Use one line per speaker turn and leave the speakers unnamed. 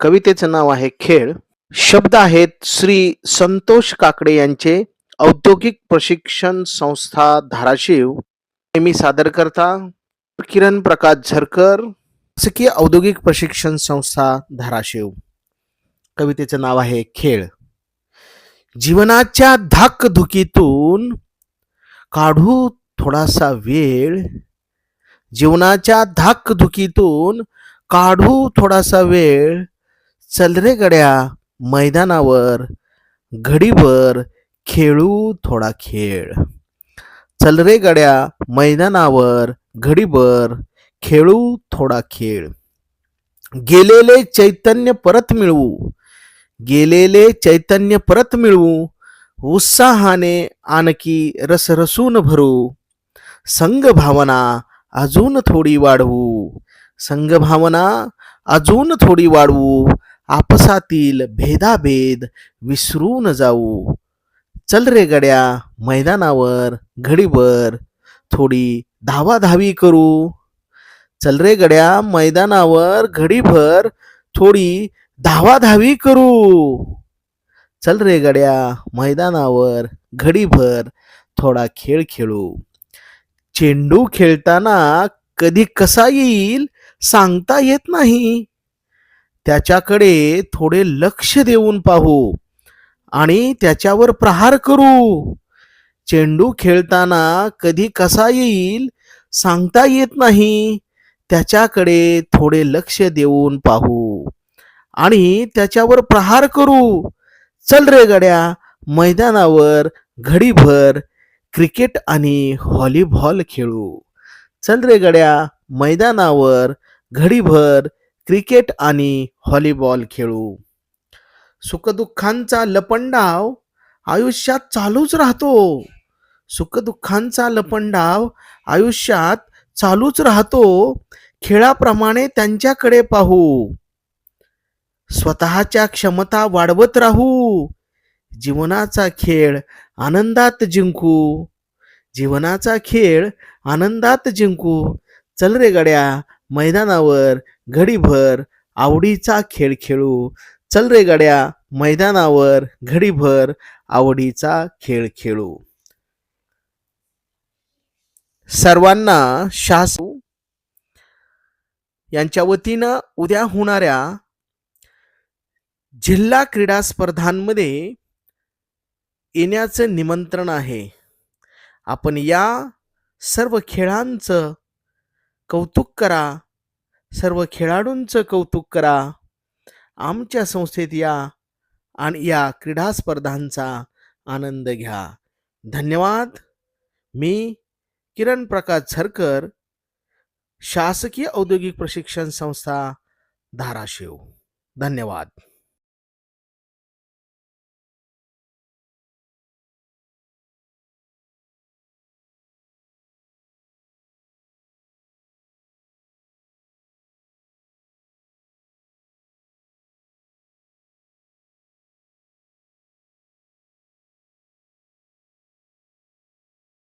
कवितेचं नाव आहे खेळ. शब्द आहेत श्री संतोष काकडे यांचे औद्योगिक प्रशिक्षण संस्था धाराशिव. मी सादर करता किरण प्रकाश झरकर शासकीय औद्योगिक प्रशिक्षण संस्था धाराशिव. कवितेचं नाव आहे खेळ. जीवनाच्या धाकधुकीतून काढू थोडासा वेळ. जीवनाच्या धाकधुकीतून काढू थोडासा वेळ. चल रे गड्या मैदानावर घडीभर खेळू थोडा खेळ. चल रे गड्या मैदानावर घडीभर खेळू थोडा खेळ. गेलेले चैतन्य परत मिळवू. गेलेले चैतन्य परत मिळवू. उत्साहाने आणखी रसरसून भरू. संघभावना अजून थोडी वाढवू. संघभावना अजून थोडी वाढवू. आपसातील भेदाभेद विसरून जाऊ. चल रे गड्या मैदानावर घडीभर थोडी धावाधावी करू. चल रे गड्या मैदानावर घडीभर थोडी धावाधावी करू. चल रे गड्या मैदानावर घडीभर थोडा खेळ खेळू. चेंडू खेळताना कधी कसा येईल सांगता येत नाही. त्याच्याकडे थोडे लक्ष देऊन पाहू आणि त्याच्यावर प्रहार करू. चेंडू खेळताना कधी कसा येईल सांगता येत नाही. त्याच्याकडे थोडे लक्ष देऊन पाहू आणि त्याच्यावर प्रहार करू. चल रे गड्या मैदानावर घडीभर क्रिकेट आणि व्हॉलीबॉल खेळू. चल रे गड्या मैदानावर घडीभर क्रिकेट आणि व्हॉलीबॉल खेळू. सुखदुःखांचा लपंडाव आयुष्यात चालूच राहतो. सुखदुःखांचा लपंडाव आयुष्यात चालूच राहतो. खेळाप्रमाणे त्यांच्याकडे पाहू. स्वतःच्या क्षमता वाढवत राहू. जीवनाचा खेळ आनंदात जिंकू. जीवनाचा खेळ आनंदात जिंकू. चल रे गड्या मैदानावर घडीभर आवडीचा खेळ खेळू. चल रे गड्या मैदानावर घडीभर आवडीचा खेळ खेळू. सर्वांना शासू यांच्या वतीनं उद्या होणाऱ्या जिल्हा क्रीडा स्पर्धांमध्ये येण्याचं निमंत्रण आहे. आपण या सर्व खेळांचं कौतुक करा. सर्व खेळाडूंचं कौतुक करा. आमच्या संस्थेत या आणि या क्रीडा स्पर्धांचा आनंद घ्या. धन्यवाद. मी किरण प्रकाश झरकर शासकीय औद्योगिक प्रशिक्षण संस्था धाराशिव. धन्यवाद.